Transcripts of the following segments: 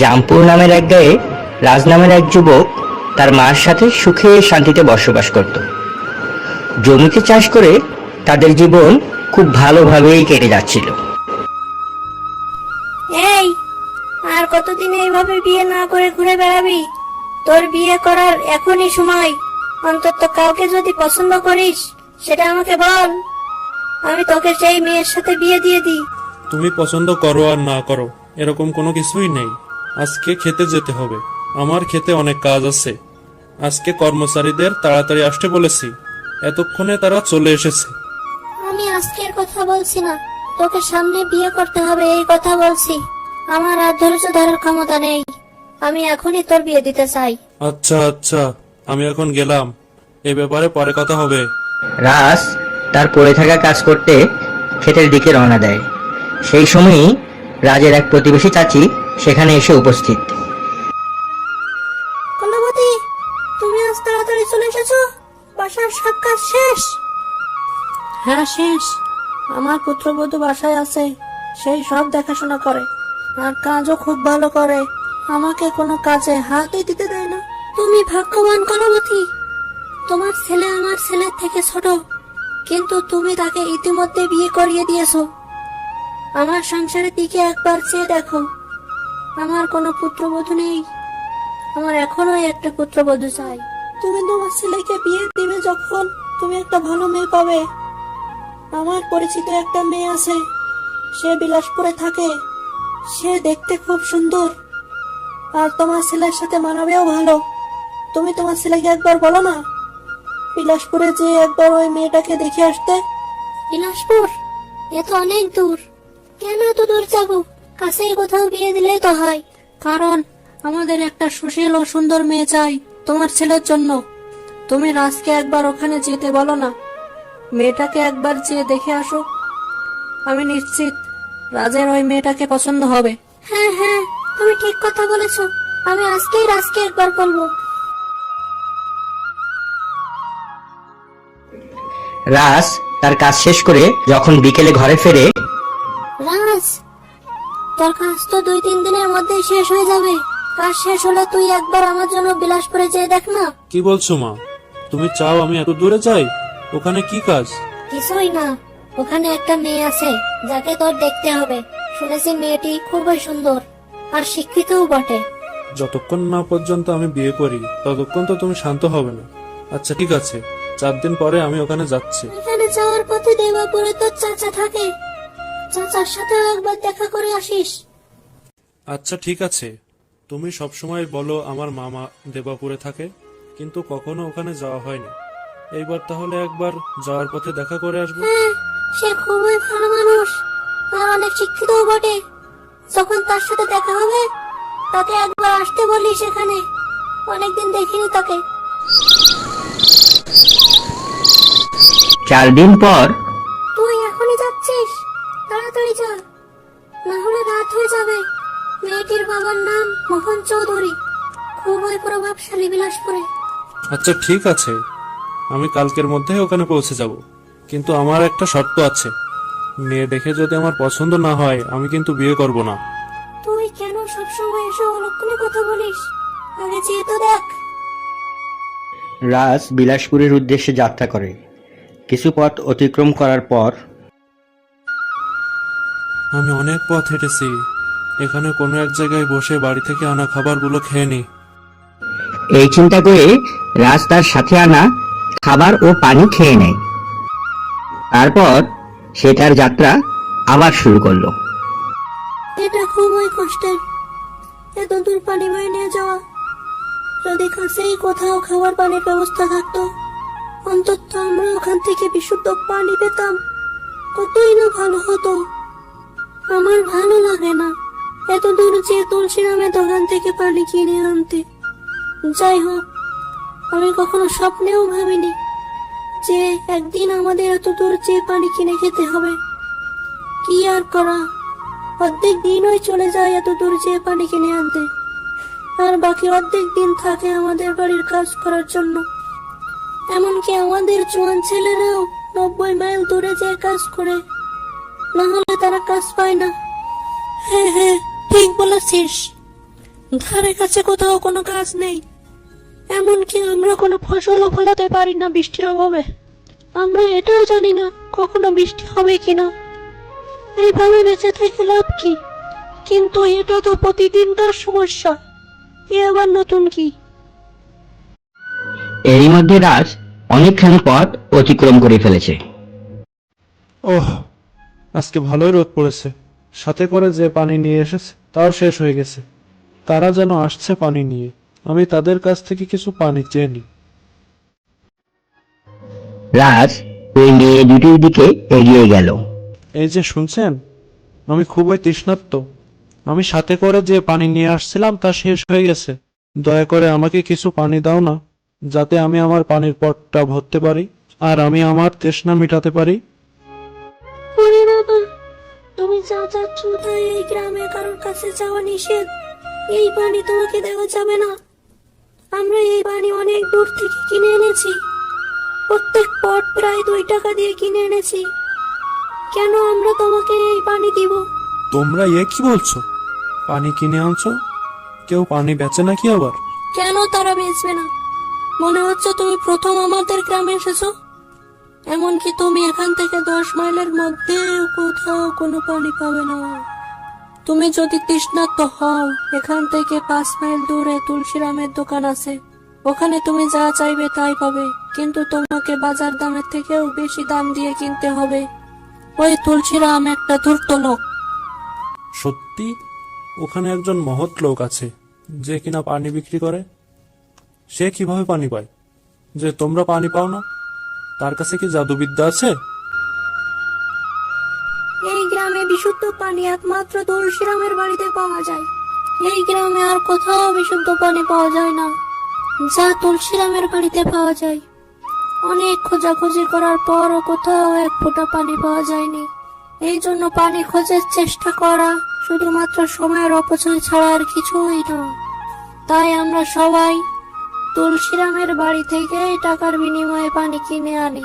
জামপুর নামের এক গায়ে রাজ নামের এক যুবক তার মার সাথে সুখে শান্তিতে বসবাস করত। জমিতে চাষ করে তাদের জীবন খুব ভালোভাবেই কেটে যাচ্ছিল। এই আর কতদিন এইভাবে বিয়ে না করে ঘুরে বেড়াবি? তোর বিয়ে করার এখনই সময়। অন্তত কাউকে যদি পছন্দ করিস সেটা আমাকে বল। আমি তোকে সেই মেয়ের সাথে বিয়ে দিয়ে দিই। তুমি পছন্দ করো আর না করো এরকম কোনো কিছুই নেই। আজকে খেতে যেতে হবে। আমার খেতে অনেক কাজ আছে। আজকে কর্মচারীদের তাড়াতাড়ি আসতে বলেছি। এতক্ষণে তারা চলে এসেছে। আমি আজকের কথা বলছি না। তোকে সামনে বিয়ে করতে হবে এই কথা বলছি। আমার আর ধৈর্য ধরার ক্ষমতা নেই। আমি এখনই তোর বিয়ে দিতে চাই। আচ্ছা আচ্ছা। আমি এখন গেলাম। এ ব্যাপারে পরে কথা হবে। রাস তার পড়ে থাকা কাজ করতে ক্ষেতের দিকে রওনা দেয়। সেই সময়ই রাজের এক প্রতিবেশী চাচি সেখানে এসে উপস্থিত। কলাবতী তুমি আজ তাড়াতাড়ি চলে এসেছ? বাসার সব কাজ শেষ? হ্যাঁ শেষ। আমার পুত্রবধূ বাসায় আছে সেই সব দেখাশোনা করে। আর কাজও খুব ভালো করে। আমাকে কোনো কাজে হাতই দিতে দেয় না। তুমি ভাগ্যবান কলাবতী। তোমার ছেলে আমার ছেলের থেকে ছোট। কিন্তু তুমি তাকে ইতিমধ্যে বিয়ে করিয়ে দিয়েছ। আমার সংসারের দিকে একবার চেয়ে দেখো। আমার কোনো পুত্রবধূ নেই। আমার এখনও একটা পুত্রবধূ চাই। তুমি তোমার ছেলেকে বিয়ে দিবে যখন তুমি একটা ভালো মেয়ে পাবে। আমার পরিচিত একটা মেয়ে আছে সে বিলাসপুরে থাকে। সে দেখতে খুব সুন্দর। আর তোমার ছেলের সাথে মানাবেও ভালো। তুমি তোমার ছেলেকে একবার বলো না বিলাসপুরে যে একবার ওই মেয়েটাকে দেখে আসতে। বিলাসপুর? এ তো অনেক দূর। কেন এত দূর যাব? কাছেই কোথাও বিয়ে দিলেই তো হয়। কারণ আমাদের একটা সুশীল ও সুন্দর মেয়ে চাই তোমার ছেলের জন্য। তুমি রাজকে একবার ওখানে যেতে বলো না। মেয়েটাকে একবার যেয়ে দেখে আসো। আমি নিশ্চিত রাজের ওই মেয়েটাকে পছন্দ হবে। হ্যাঁ হ্যাঁ তুমি ঠিক কথা বলেছ। আমি আজকেই রাজকে একবার বলব। রাজ তার কাজ শেষ করে যখন বিকেলে ঘরে ফেরে রাজ! তোর কাজ তো দুই তিন দিনের মধ্যেই শেষ হয়ে যাবে। কাজ শেষ হলে তুই একবার আমার জন্য বিলাসপুরে যেয়ে দেখ না। কি বলছো মা? তুমি চাও আমি এত দূরে যাই? ওখানে কি কাজ? কিছুই না। ওখানে একটা মেয়ে আছে যাকে তোর দেখতে হবে। শুনেছি মেয়েটি খুবই সুন্দর আর শিক্ষিতও বটে। যতক্ষণ না পর্যন্ত আমি বিয়ে করি ততক্ষণ তো তুমি শান্ত হবে না। আচ্ছা ঠিক আছে। চার দিন পরে আমি ওখানে যাচ্ছি। এখানে যাওয়ার পথে দেবাপুরে তোর চাচা থাকে। চাচার সাথে একবার দেখা করে আসিস। আচ্ছা ঠিক আছে। তুমি সবসময় বলো আমার মামা দেবাপুরে থাকে কিন্তু কখনো ওখানে যাওয়া হয়নি। এইবার তাহলে একবার যাওয়ার পথে দেখা করে আসব। হ্যাঁ সে খুবই ভালো মানুষ আর অনেক শিক্ষিতও বটে। যখন তার সাথে দেখা হবে তাকে একবার আসতে বলি সেখানে। অনেকদিন দেখিনি তাকে। চার দিন পর আচ্ছা ঠিক আছে। আমি কালকের মধ্যে ওখানে পৌঁছে যাব। কিন্তু আমার একটা শর্ত আছে। মেয়ে দেখে যদি আমার পছন্দ না হয় আমি কিন্তু বিয়ে করব না। তুই কেন সবসময় এসে অলক্ষণে কথা বলিস? আগে যেয়ে তো দেখ। রাজ বিলাসপুরের উদ্দেশ্যে যাত্রা করে। কিছু পথ অতিক্রম করার পর আমি অনেক পথ হেঁটেছি। এখানে কোনো এক জায়গায় বসে বাড়ি থেকে আনা খাবারগুলো খেয়ে নি। এই চিন্তা করে রাজ তার সাথে আনা খাবার ও পানি খেয়ে নেয়। তারপর সে তার যাত্রা আবার শুরু করল। এটা খুবই কষ্টের। এত দূর পানি বয়ে নিয়ে যাওয়া। যদি কাছেই কোথাও খাবার পানির ব্যবস্থা থাকতো, অন্তত আমরা ওখান থেকে বিশুদ্ধ পানি পেতাম। কতই না ভালো হতো। আমার ভালো লাগে না এত দূর যে তুলসী নামে দোকান থেকে পানি কিনে আনতে। যাই হোক আমি কখনো স্বপ্নেও ভাবিনি যে একদিন আমাদের এত দূর যে পানি কিনে খেতে হবে। কি আর করা? অর্ধেক দিনই চলে যায় এত দূর যেয়ে পানি কিনে আনতে। আর বাকি অর্ধেক দিন থাকে আমাদের বাড়ির কাজ করার জন্য। এমনকি আমাদের জোয়ান ছেলেরাও নব্বই মাইল দূরে যেয়ে কাজ করে, না হলে তারা কাজ পায় না। হ্যাঁ হ্যাঁ ঠিক বলেছিস। ধারে কাছে কোথাও কোনো কাজ নেই। এমনকি আমরা কোনো ফসলও ফলাতে পারি না বৃষ্টির অভাবে। আমরা এটাও জানি না কখনো বৃষ্টি হবে কিনা। এইভাবে বেঁচে থেকে লাভ কি? কিন্তু এটা তো প্রতিদিনকার সমস্যা। এ আবার নতুন কি? এরই মধ্যে রাজ অনেকখানি পথ অতিক্রম করে ফেলেছে। ওহ আজকে ভালোই রোদ পড়েছে। সাথে করে যে পানি নিয়ে এসেছে তাও শেষ হয়ে গেছে। তারা যেন আসছে পানি নিয়ে। আমি তাদের কাছ থেকে কিছু পানি চেয়ে নিই। রাজ ওই মেয়ে দুটির দিকে এগিয়ে গেল। এই যে শুনছেন আমি খুবই তৃষ্ণার্ত। আমি সাথে করে যে পানি নিয়ে আসছিলাম তা শেষ হয়ে গেছে। দয়া করে আমাকে কিছু পানি দাও না যাতে আমি আমার পানির পটটা ভরতে পারি আর আমি আমার তৃষ্ণা মেটাতে পারি। ওরে বাবা তুমি যা যাচ্ছ তাই এই গ্রামে কারোর কাছে যাওয়া নিষেধ। এই পানি তোমাকে দেওয়া যাবে না। আমরা এই পানি অনেক দূর থেকে কিনে এনেছি। প্রত্যেক পট প্রায় দুই টাকা দিয়ে কিনে এনেছি। কেন আমরা তোমাকে এই পানি দিব? তোমরা এ কি বলছো? পানি কিনে আনছো? কেউ পানি বেচে নাকি আবার? কেন তারা বেচবে না? মনে হচ্ছে তুমি প্রথম আমাদের গ্রামে এসেছ। এমনকি তুমি এখান থেকে দশ মাইলের মধ্যে কোথাও কোনো পানি পাবে না। তুমি যদি তৃষ্ণার্ত হও, এখান থেকে পাঁচ মাইল দূরে তুলসীরামের দোকান আছে। ওখানে তুমি যা চাইবে তাই পাবে, কিন্তু তোমাকে বাজার দামের থেকেও বেশি দাম দিয়ে কিনতে হবে। ওই তুলসীরাম একটা ধূর্ত লোক। সত্যি? ওখানে একজন মহৎ লোক আছে, যে কিনা পানি বিক্রি করে? সে কীভাবে পানি পায়? যে তোমরা পানি পাও না? তার কাছে কি জাদুবিদ্যা আছে? বিশুদ্ধ পানি একমাত্র তুলসীরামের বাড়িতে পাওয়া যায়। এই গ্রামে আর কোথাও বিশুদ্ধ পানি পাওয়া যায় না, যা তুলসীরামের বাড়িতে পাওয়া যায়। অনেক খোঁজাখুঁজি করার পরও কোথাও এক ফোঁটা পানি পাওয়া যায়নি। এই জন্য পানি খোঁজার চেষ্টা করা শুধুমাত্র সময়ের অপচয় ছাড়া আর কিছুই না। তাই আমরা সবাই তুলসীরামের বাড়ি থেকে টাকার বিনিময়ে পানি কিনে আনি।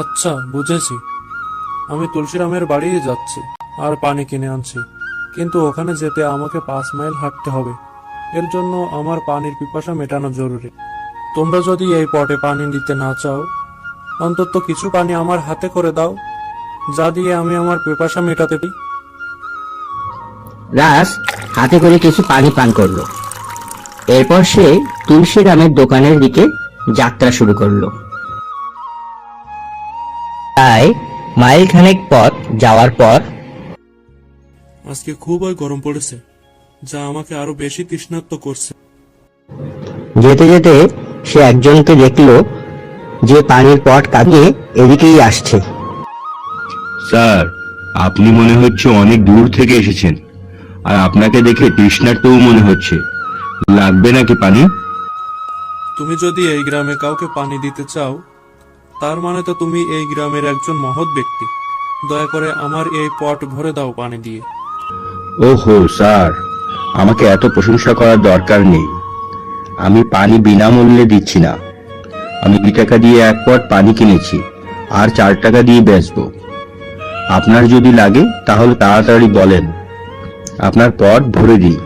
আচ্ছা বুঝেছি। আমি তুলসীরামের বাড়ি যাচ্ছি। আর পানি কিনে আনছি। কিন্তু ওখানে যেতে আমাকে পাঁচ মাইল হাঁটতে হবে। এর জন্য আমার পানির পিপাসা মেটানো জরুরি। তোমরা যদি এই পটে পানি দিতে না চাও, অন্তত কিছু পানি আমার হাতে করে দাও, যা দিয়ে আমি আমার পিপাসা মেটাতে পারি। রাজ হাতে করে কিছু পানি পান করল। এরপর সে তুলসী রামের দোকানের দিকে যাত্রা শুরু করল। তাই মাইল খানেক পথ যাওয়ার পর আজকে খুবই গরম পড়েছে যা আমাকে আরও বেশি তৃষ্ণার্ত করছে। যেতে যেতে সে একজনকে দেখল যে পানির পট কাটিয়ে এদিকেই আসছে। স্যার আপনি মনে হচ্ছে অনেক দূর থেকে এসেছেন আর আপনাকে দেখে তৃষ্ণার্তও মনে হচ্ছে। লাগবে নাকি পানি? তুমি যদি এই গ্রামে কাউকে পানি দিতে চাও তার মানে তো তুমি এই গ্রামের একজন মহৎ ব্যক্তি। দয়া করে আমার এই পট ভরে দাও পানি দিয়ে। ওহো স্যার আমাকে এত প্রশংসা করার দরকার নেই। আমি পানি বিনামূল্যে দিচ্ছি না। আমি দুই টাকা দিয়ে এক পট পানি কিনেছি আর চার টাকা দিয়ে বেচবো। আপনার যদি লাগে তাহলে তাড়াতাড়ি বলেন। আপনার পট ভরে দিই।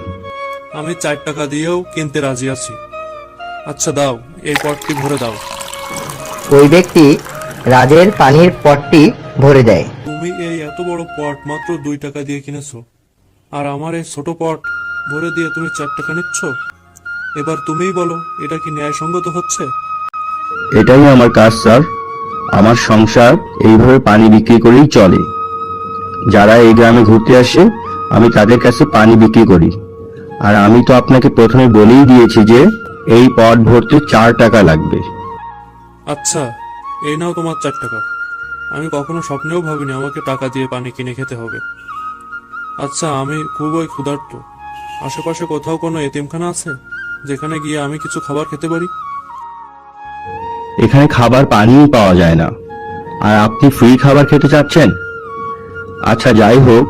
আমি চার টাকা দিয়েও কিনতে রাজি আছি। আচ্ছা দাও এই পটটি ভরে দাও। ওই ব্যক্তি রাজের পানির পটটি ভরে দেয়। তুমি এই এত বড় পট মাত্র দুই টাকা দিয়ে কিনেছো। আর আমার এই ছোট পট ভরে দিয়ে তুমি চার টাকা নিচ্ছ? এবার তুমিই বলো এটা কি ন্যায়সঙ্গত হচ্ছে? এটাই আমার কাজ স্যার। আমার সংসার এইভাবে পানি বিক্রি করেই চলে। যারা এই গ্রামে ঘুরতে আসে আমি তাদের কাছে পানি বিক্রি করি। আর আমি তো আপনাকে প্রথমে বলেই দিয়েছি যে এই পট ভরতে চার টাকা লাগবে। আচ্ছা এই নাও তোমার চার টাকা। আমি কখনো স্বপ্নেও ভাবিনি আমাকে টাকা দিয়ে পানি কিনে খেতে হবে। আচ্ছা আমি খুবই ক্ষুধার্ত। আশেপাশে কোথাও কোনো এতিমখানা আছে যেখানে গিয়ে আমি কিছু খাবার খেতে পারি? এখানে খাবার পানিই পাওয়া যায় না। আর আপনি ফ্রি খাবার খেতে চাচ্ছেন? আচ্ছা যাই হোক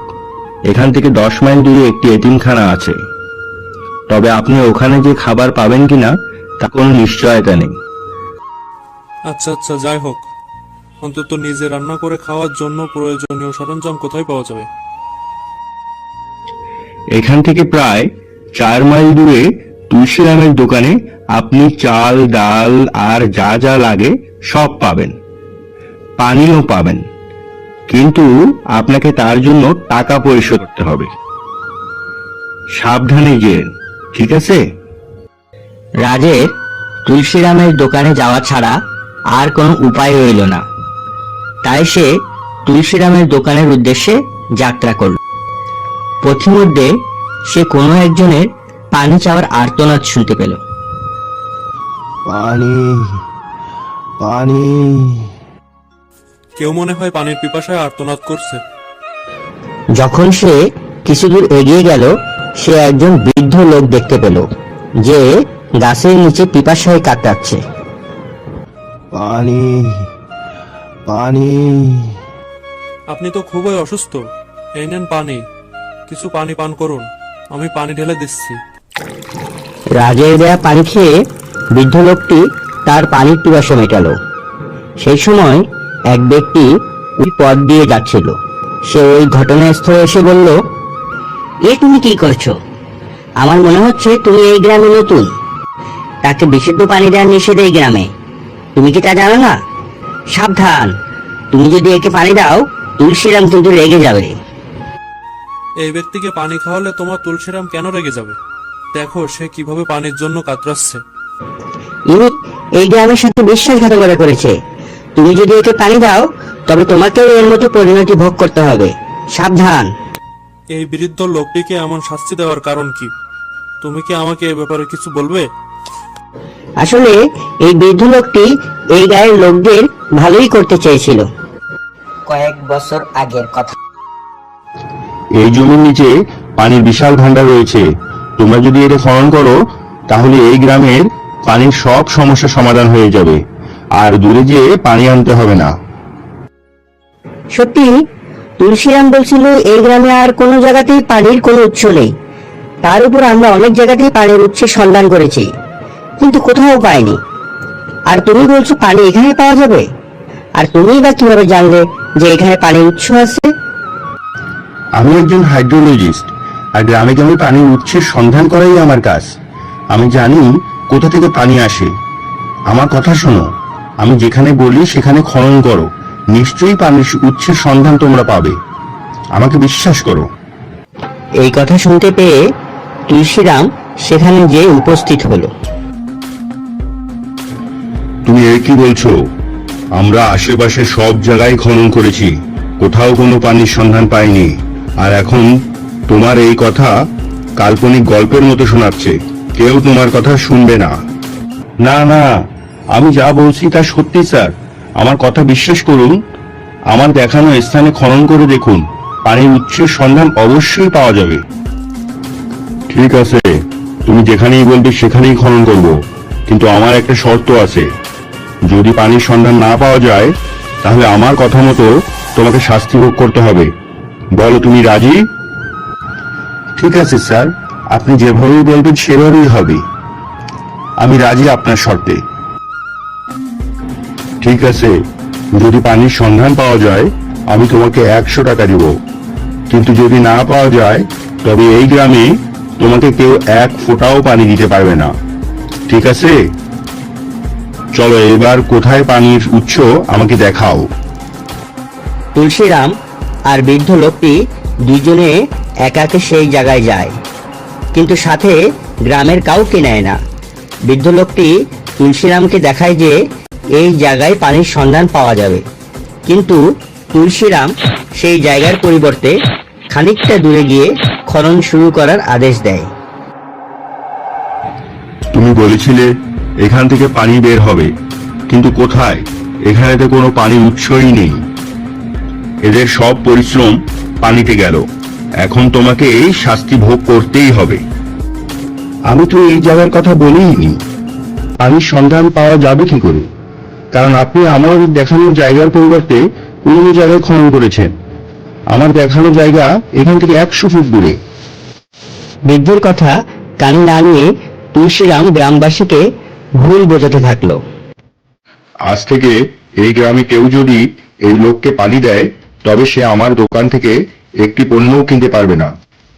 এখান থেকে দশ মাইল দূরে একটি এতিমখানা আছে। তবে আপনি ওখানে যে খাবার পাবেন কিনা তা কোনো নিশ্চয়তা নেই। আচ্ছা আচ্ছা যাই হোক। অন্তত নিজে রান্না করে খাওয়ার জন্য প্রয়োজনীয় সরঞ্জাম কোথায় পাওয়া যাবে? এখান থেকে প্রায় চার মাইল দূরে তুলসীরামের দোকানে আপনি চাল, ডাল আর যা যা লাগে সব পাবেন। পানিও পাবেন। কিন্তু আপনাকে তার জন্য টাকা পরিশোধ করতে হবে। সাবধানে যেন ঠিক আছে? রাজের তুলসীরামের দোকানে যাওয়া ছাড়া আর কোনো উপায় রইল না। তাই সে তুলসীরামের দোকানের উদ্দেশ্যে যাত্রা করল। পথিমধ্যে সে কোনো একজনের পানি চাওয়ার আর্তনাদ শুনতে পেল। পানি পানি। কেউ মনে হয় পানির পিপাসায় আর্তনাদ করছে। যখন সে কিছু দূর এগিয়ে গেল সে একজন বৃদ্ধ লোক দেখতে পেল যে গাছের নিচে পিপাসায় কাটাচ্ছে পানি পানি। আপনি তো খুবই অসুস্থ এই নেন পানি। কিছু পানি পান করুন। আমি পানি ঢেলে দিচ্ছি। রাজের দেয়া পানি খেয়ে বৃদ্ধ লোকটি তার পানির পিপাসা মেটালো। সেই সময় এক ব্যক্তি ওই পথ দিয়ে যাচ্ছিল। সে ওই ঘটনাস্থলে এসে বলল, এ তুমি কি করছ? আমার মনে হচ্ছে তুমি এই গ্রামে নতুন। তাকে বিশুদ্ধ পানি দেওয়ার নিষেধ এই গ্রামে। তুমি কি তা জানো না? সাবধান। তুমি যদি একে পানি দাও তুলসীরাম কিন্তু রেগে যাবে। এই ব্যক্তিকে পানি খাওয়ালে তোমার তুলসীরাম কেন রেগে যাবে? দেখো সে কীভাবে পানির জন্য কাতরাচ্ছে। ইনি এই গ্রামের সাথে বিশ্বাসঘাতকতা করেছে। তুমি যদি একে পানি দাও তবে তোমাকেও এর মতো পরিণতি ভোগ করতে হবে। সাবধান। এই বৃদ্ধ লোকটিকে এমন শাস্তি দেওয়ার কারণ কি? তুমি কি আমাকে এ ব্যাপারে কিছু বলবে? আসলে এই বৃদ্ধ লোকটি এই গায়ের লোকদের ভালোই করতে চেয়েছিল। কয়েক বছর আগের কথা। এই জমির নিচে পানির বিশাল ভান্ডার রয়েছে। তোমরা যদি এটা খনন করো, তাহলে এই গ্রামের পানির সব সমস্যা সমাধান হয়ে যাবে। আর দূরে যেয়ে পানি আনতে হবে না। সত্যি, তুলসীরাম বলছিল, এই গ্রামে আর কোনো জায়গাতেই পানির কোনো উৎস নেই। তার উপর আমরা অনেক জায়গাতেই পানির উৎসের সন্ধান করেছি, কিন্তু কোথাও পাইনি। আর তুমি বলছো পানি এখানে পাওয়া যাবে? আর তুমি বা কীভাবে জানলে যে এখানে পানির উৎস আছে? আমি একজন হাইড্রোলজিস্ট আর গ্রামে গ্রামে পানির উৎসের সন্ধান করাই আমার কাজ। আমি জানি কোথা থেকে পানি আসে। আমার কথা শোনো। আমি যেখানে বলি সেখানে খনন করো। নিশ্চয়ই পানির উৎসের সন্ধান তোমরা পাবে। আমাকে বিশ্বাস করো। এই কথা শুনতে পেয়ে তুলসীরাম সেখানে যে উপস্থিত হলো। তুমি এ কি বলছো? আমরা আশেপাশে সব জায়গায় খনন করেছি। কোথাও কোনো পানির সন্ধান পাইনি। আর এখন তোমার এই কথা কাল্পনিক গল্পের মতো শোনাচ্ছে। কেউ তোমার কথা শুনবে না। না না আমি যা বলছি তা সত্যি স্যার। আমার কথা বিশ্বাস করুন আমার দেখানো স্থানে খনন করে দেখুন। পানির উৎসের সন্ধান অবশ্যই পাওয়া যাবে। ঠিক আছে তুমি যেখানেই বলবে সেখানেই খনন করব। কিন্তু আমার একটা শর্ত আছে। যদি পানির সন্ধান না পাওয়া যায় তাহলে আমার কথা মতো তোমাকে শাস্তি ভোগ করতে হবে। বলো তুমি রাজি? ঠিক আছে স্যার। আপনি যেভাবেই বলবেন সেভাবেই হবে। আমি রাজি আপনার শর্তে। ঠিক আছে। যদি পানির সন্ধান পাওয়া যায় আমি তোমাকে একশো টাকা দিব। কিন্তু যদি না পাওয়া যায় তবে এই গ্রামে তোমাকে কেউ এক ফোঁটাও পানি দিতে পারবে না। ঠিক আছে? চলো এবার কোথায় পানির উৎস আমাকে দেখাও। তুলসীরাম আর বৃদ্ধ লোকটি দুজনে একাকে সেই জায়গায় যায়। কিন্তু সাথে গ্রামের কাউকে নেয় না। বৃদ্ধ লোকটি তুলসীরামকে দেখায় যে এই জায়গায় পানির সন্ধান পাওয়া যাবে। কিন্তু তুলসীরাম সেই জায়গার পরিবর্তে খানিকটা দূরে গিয়ে খনন শুরু করার আদেশ দেয়। তুমি বলেছিলে এখান থেকে পানি বের হবে, কিন্তু কোথায়? এখানে তো কোনো পানির উৎসই নেই। এদের সব পরিশ্রম পানিতে গেল। এখন তোমাকে এই শাস্তি ভোগ করতেই হবে। আমি তো এই জায়গার কথা বলিনি পানির সন্ধান পাওয়া যাবে কি করে? কারণ আপনি আমার দেখানোর জায়গার পরিবর্তে অন্য জায়গায় খনন করেছেন। আমার দেখানো জায়গা এখান থেকে একশো ফুট দূরে। বৃদ্ধর কথা কানে না নিয়ে তুলসীরাম গ্রামবাসীকে ভুল বোঝাতে থাকল। আজ থেকে এই গ্রামে কেউ যদি এই লোককে পানি দেয় তবে সে আমার দোকান থেকে একটি পণ্যও কিনতে পারবে না।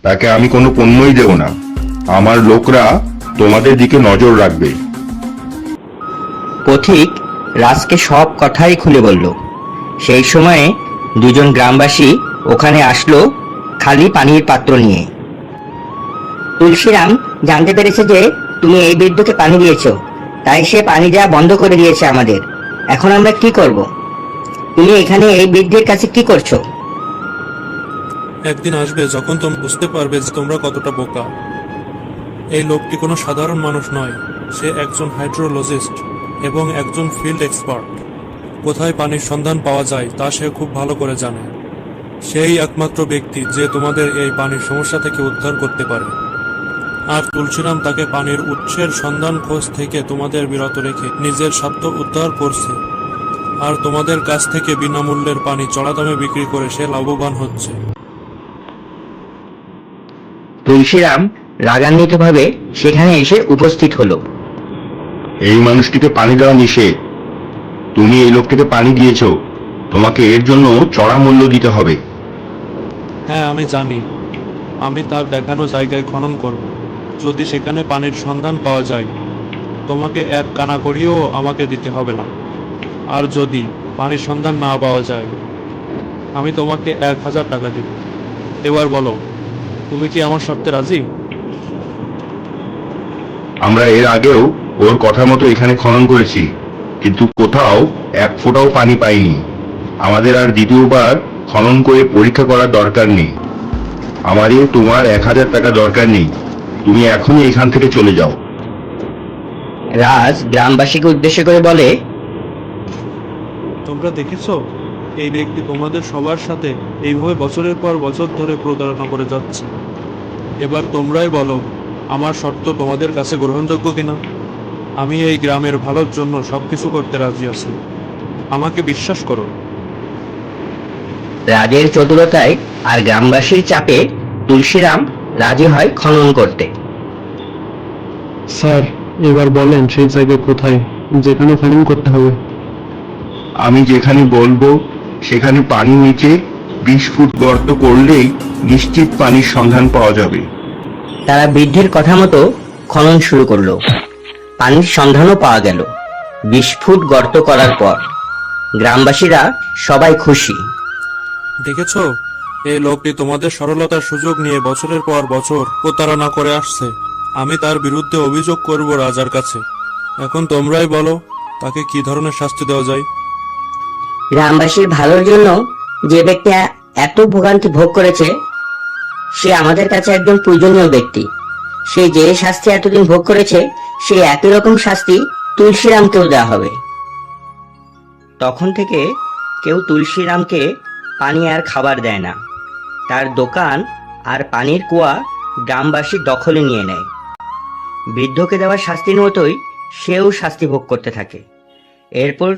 তাকে আমি কোনো পণ্যই দেব না। আমার লোকরা তোমাদের দিকে নজর রাখবে। পথিক রাজকে সব কথাই খুলে বলল। সেই সময়ে দুজন গ্রামবাসী ওখানে আসলো খালি পানির পাত্র নিয়ে। তুলসীরাম জানতে পেরেছে যে তুমি এই বৃদ্ধকে পানি দিয়েছ, তাই সে পানি দেওয়া বন্ধ করে দিয়েছে আমাদের। এখন আমরা কি করব? তুমি এখানে এই বৃদ্ধের কাছে কি করছ? একদিন আসবে যখন তুমি বুঝতে পারবে যে তোমরা কতটা বোকা। এই লোকটি কোনো সাধারণ মানুষ নয়, সে একজন হাইড্রোলজিস্ট এবং একজন ফিল্ড এক্সপার্ট। কোথায় পানির সন্ধান পাওয়া যায় তা সে খুব ভালো করে জানে। সেই একমাত্র ব্যক্তি যে তোমাদের এই পানির সমস্যা থেকে উদ্ধার করতে পারে। আর তুলসীরাম তাকে পানির উৎসের সন্ধান খোঁজ থেকে তোমাদের বিরত রেখে নিজের স্বার্থ উদ্ধার করছে। আর তোমাদের কাছ থেকে বিনামূল্যের পানি চড়া দামে বিক্রি করে সে লাভবান হচ্ছে। তুলসীরাম রাগান্বিতভাবে সেখানে এসে উপস্থিত হলো। এই মানুষটিকে পানি দেওয়া নিষেধ। তুমি এই লোকটিকে পানি দিয়েছ। তোমাকে এর জন্য চড়া মূল্য দিতে হবে। হ্যাঁ আমি জানি। আমি তার দেখানো জায়গায় খনন করব। যদি সেখানে পানির সন্ধান পাওয়া যায় তোমাকে এক কানা করিও আমাকে দিতে হবে না। আর যদি পানির সন্ধান না পাওয়া যায় আমি তোমাকে এক হাজার টাকা দিব। এবার বলো তুমি কি আমার শর্তে রাজি? আমরা এর আগেও ওর কথা মতো এখানে খনন করেছি কিন্তু কোথাও এক ফোঁটাও পানি পাইনি। আমাদের আর দ্বিতীয়বার খনন করে পরীক্ষা করার দরকার নেই। আমাদের তোমার এক হাজার টাকা দরকার নেই। তুমি এখনই এখান থেকে চলে যাও। রাজ গ্রামবাসীকে উদ্দেশ্য করে বলে তোমরা দেখেছ? এই ব্যক্তি তোমাদের সবার সাথে এইভাবে বছরের পর বছর ধরে প্রতারণা করে যাচ্ছে। এবার তোমরাই বলো আমার শর্ত তোমাদের কাছে গ্রহণযোগ্য কিনা? আমি এই গ্রামের ভালোর জন্য সবকিছু করতে রাজি আছি। আমাকে বিশ্বাস করো। রাজের চতুরতায় আর গ্রামবাসীর চাপে তুলসীরাম রাজি হয় খনন করতে। স্যার এবার বলেন সেই জায়গা কোথায় যেখানে খনন করতে হবে। আমি যেখানে বলব সেখানে পানি নিচে বিশ ফুট গর্ত করলেই নিশ্চিত পানির সন্ধান পাওয়া যাবে। তারা বৃদ্ধের কথা মতো খনন শুরু করল। পানির সন্ধানও পাওয়া গেল। বিশ ফুট গর্ত করার পর। গ্রামবাসীরা সবাই খুশি। দেখেছ? এই লোকটি তোমাদের সরলতার সুযোগ নিয়ে বছরের পর বছর প্রতারণা করে আসছে। আমি তার বিরুদ্ধে অভিযোগ করব রাজার কাছে। এখন তোমরাই বলো তাকে কি ধরনের শাস্তি দেওয়া যায়? গ্রামবাসীর ভালোর জন্য যে ব্যক্তি এত ভোগান্তি ভোগ করেছে, সে আমাদের কাছে একজন পূজনীয় ব্যক্তি। সে যে শাস্তি এতদিন ভোগ করেছে, সে একই রকম শাস্তি তুলসীরামকেও দেওয়া হবে। তখন থেকে কেউ তুলসীরামকে পানি আর খাবার দেয় না। তার দোকান আর পানির কুয়া গ্রামবাসী দখলে নিয়ে নেয়। বৃদ্ধকে দেওয়া শাস্তির মতোই সেও শাস্তি ভোগ করতে থাকে। এরপর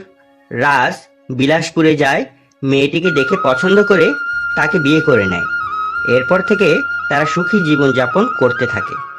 রাজ বিলাসপুরে যায়, মেয়েটিকে দেখে পছন্দ করে তাকে বিয়ে করে নেয়। এরপর থেকে তারা সুখী জীবনযাপন করতে থাকে।